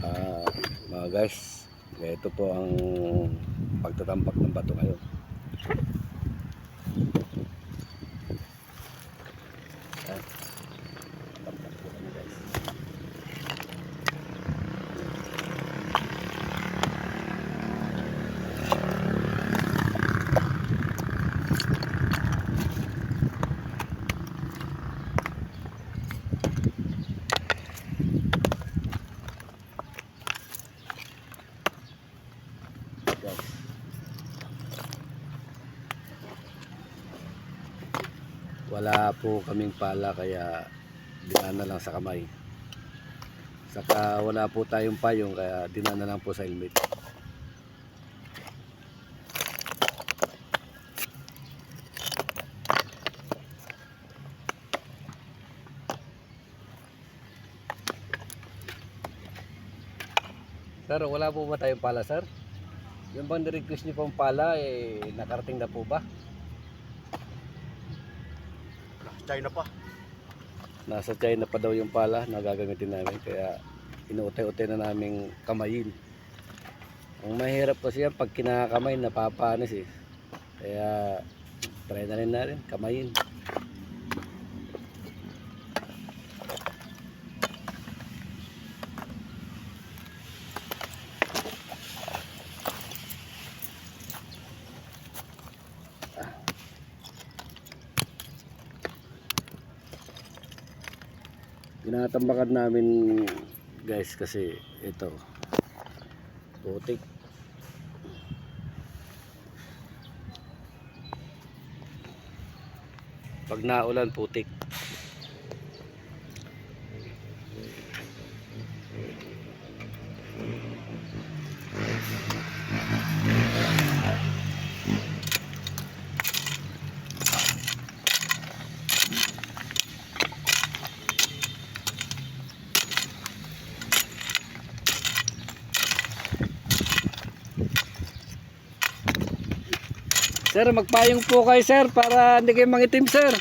Ah, mga guys, ito po ang pagtatambak ng bato ngayon. Ayan. Wala po kaming pala kaya dinana lang sa kamay. Saka wala po tayong payong kaya dinana lang po sa helmet. Sir, wala po ba tayong pala, sir? Yung bang request niyo pong pala, eh, nakarating na po ba? China pa. Nasa China pa daw yung pala na gagamitin namin, kaya inuutay-utay na naming kamayin. Ang mahirap kasi yan, pag kinakamay, napapanis eh. Kaya, try na rin natin, kamayin. Tinatambakan namin guys kasi ito. Putik. Pag naulan putik Sir, magpayong po kayo sir para hindi kayo mangitim sir.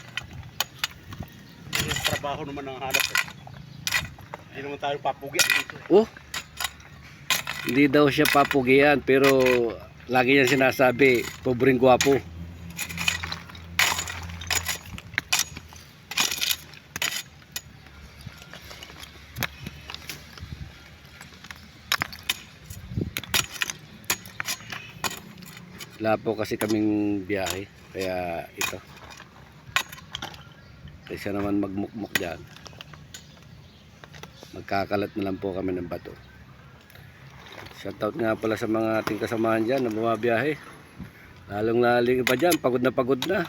Yung trabaho naman ang hanap eh. Hindi naman tayo papugi dito eh. Oh. Hindi daw siya papugian pero lagi niya sinasabi, pobreng gwapo. Wala po kasi kaming biyahe kaya ito. Kaysa naman magmukmuk dyan. Magkakalat na lang po kami ng bato. Shoutout nga pala sa mga ating kasamahan dyan na bumabiyahe. Lalong laling pa dyan, pagod na pagod na.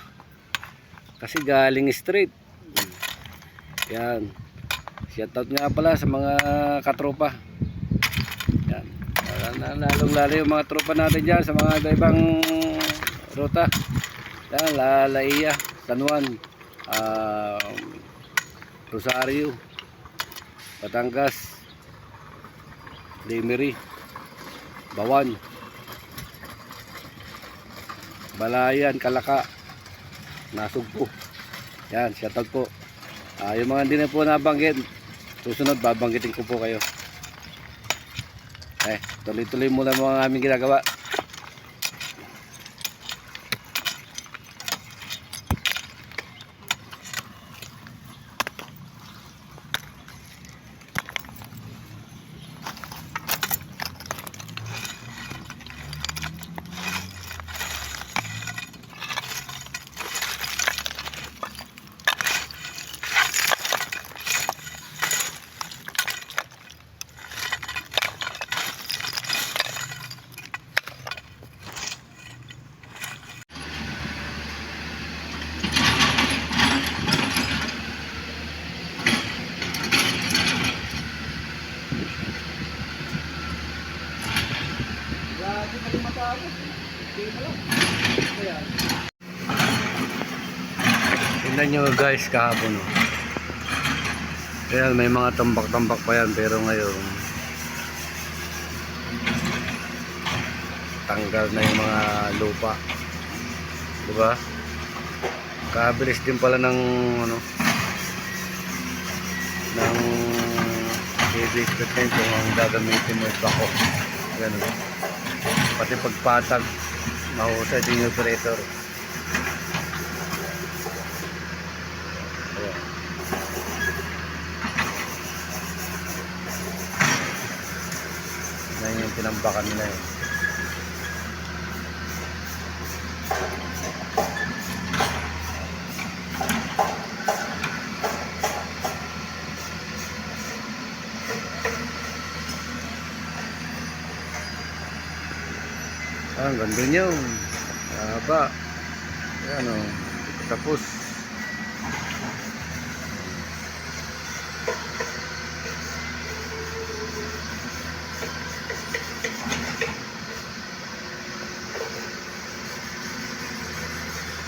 Kasi galing straight. Yan. Shoutout nga pala sa mga katropa. Lalong laling yung mga tropa natin dyan sa mga ibang ruta. Yan, Lalaiya, San Juan, um, Rosario, Batangas, Limery, Bawan, Balayan, Kalaka, Nasugpo. Yan, shoutout po. Ah, yung mga hindi na po nabanggit, susunod babanggitin ko po kayo. Eh, tuloy-tuloy muna mga aming ginagawa. Tingnan nyo guys kahapon oh. Ayan, may mga tambak-tambak pa yan pero ngayon tanggal na yung mga lupa. 'Di ba? Kabilis din pala ng ano ng i-biscuit na ito ang gagamitin mo ito ako. Ganun. Pati pagpatag, mahusay din yung operator. Ayan. Yan yung tinambakan nila eh. Ang ganda niyo. Haba. Ayan o. Tapos.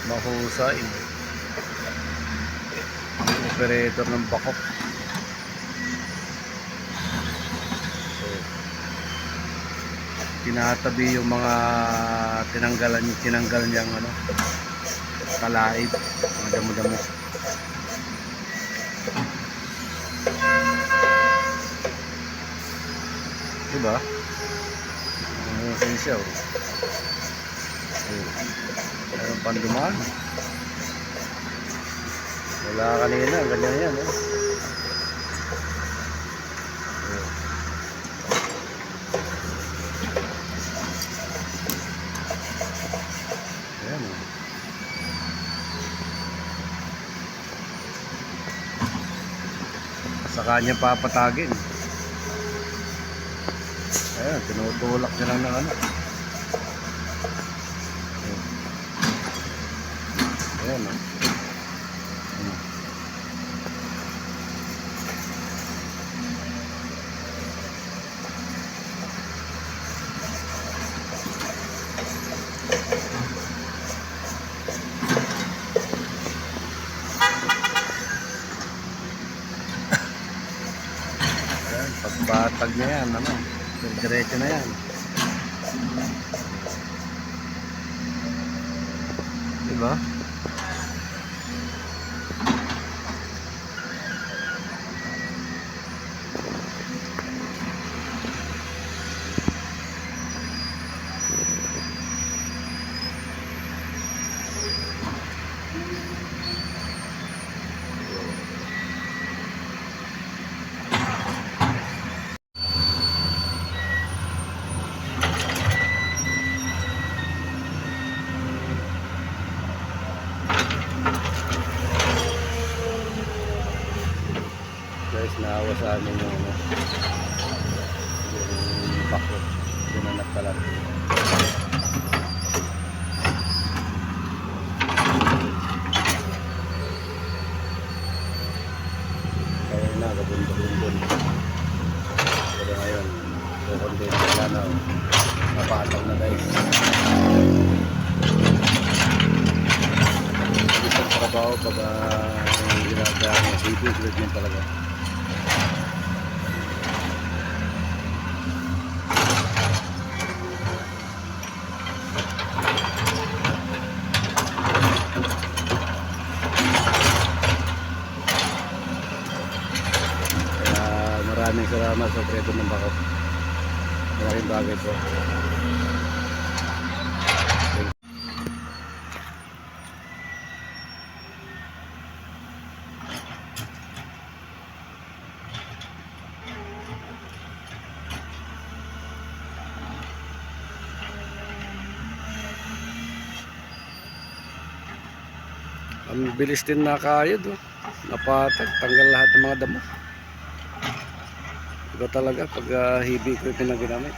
Mahusay. Operator ng bakok. Tinatabi yung mga tinanggalan tinanggal niyang ano kalaib mga damo-damo. Diba? Ano yung siya oh? Oh meron pang wala kanina ganyan yan oh oh Ayan o. Sa kanya papatagin. Ayan, tinutulak niya lang ng ano. Ayan. Ayan o. Hmm. Ayan, pagbatag na yan, ano, diretso na yan. Diba? Guys, naawa sa amin yung ano, yung bako. Yun ang nagkalat. Kaya na, kabundok-bundon. Pero ngayon, kukundi wala na. Napatang na guys. Isang trabaho pag uh, ginagawa mo, sipin, sipin talaga. Kaya salamat sa preto ng bako. Maraming bagay po. Ang bilis din nakayod oh. Napatag, tanggal lahat ng mga damo. Iba talaga pag uh, hibi ko yung pinaginamit.